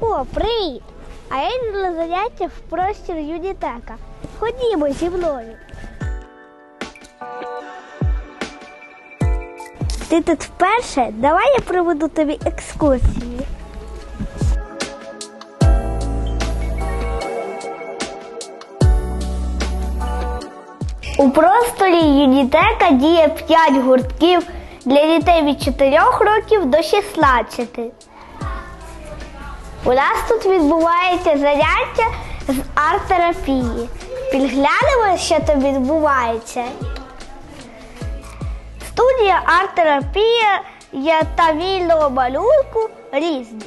О, привіт! А я йду заняття в простір Юнітека. Ходімо зі мною. Ти тут вперше? Давай я проведу тобі екскурсію. У просторі Юнітека діє 5 гуртків для дітей від 4 років до 16. У нас тут відбувається заняття з арт-терапії. Підглянемо, що тут відбувається. Студія арт-терапія є та вільного малюнку різні.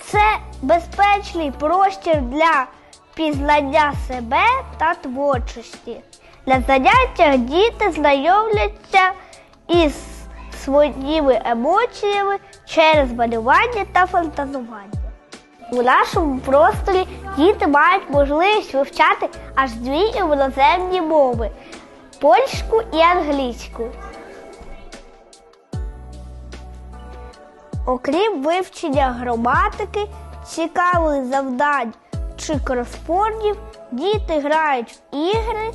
Це безпечний простір для пізнання себе та творчості. На заняттях діти знайомляться із своїми емоціями через малювання та фантазування. У нашому просторі діти мають можливість вивчати аж дві іноземні мови польську і англійську. Окрім вивчення граматики, цікавих завдань чи кросфордів, діти грають в ігри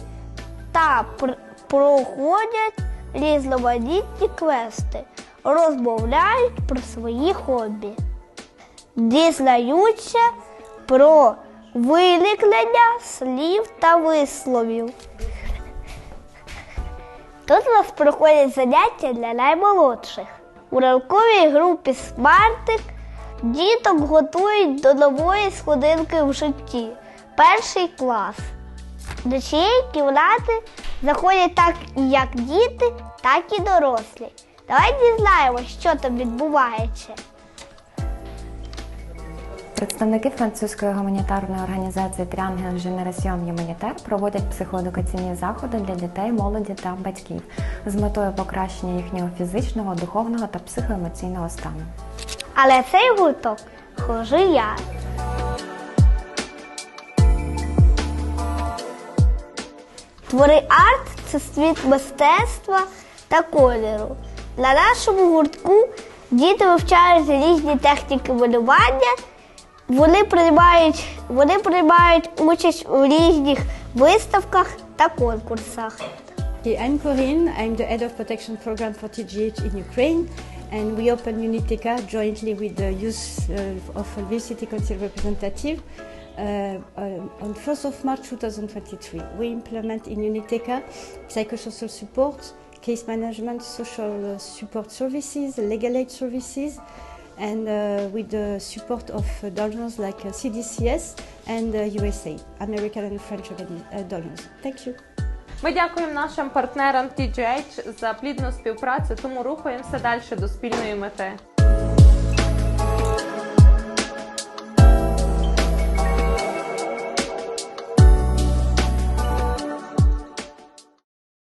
та пр- проходять різноманітні квести, розмовляють про свої хобі, дізнаються про виникнення слів та висловів. Тут у нас проходять заняття для наймолодших. У ранковій групі Смартик діток готують до нової сходинки в житті. Перший клас. До цієї кімнати заходять так як діти, так і дорослі. Давай дізнаємося, що там відбувається. Представники французької гуманітарної організації Triangle Generation Humanitaire проводять психоедукаційні заходи для дітей, молоді та батьків з метою покращення їхнього фізичного, духовного та психоемоційного стану. Але цей гурток хожу я. Твори арт це світ мистецтва та кольору. На нашому гуртку діти вивчають різні техніки малювання. Вони приймають, вони приймають участь у різних виставках та конкурсах. Okay, I'm Corinne. I'm the head of protection program for TGH in Ukraine, and we open Uniteca jointly with the youth uh, of Lviv City Council representative uh, uh, on 1st of March 2023. We implement in Uniteca psychosocial support, case management, social uh, support services, legal aid services, and uh, with the support of uh, donors like uh, CDCS and uh, USA, American and French uh, donors. Thank you. Ми дякуємо нашим партнерам TGH за плідну співпрацю, тому рухаємося далі до спільної мети.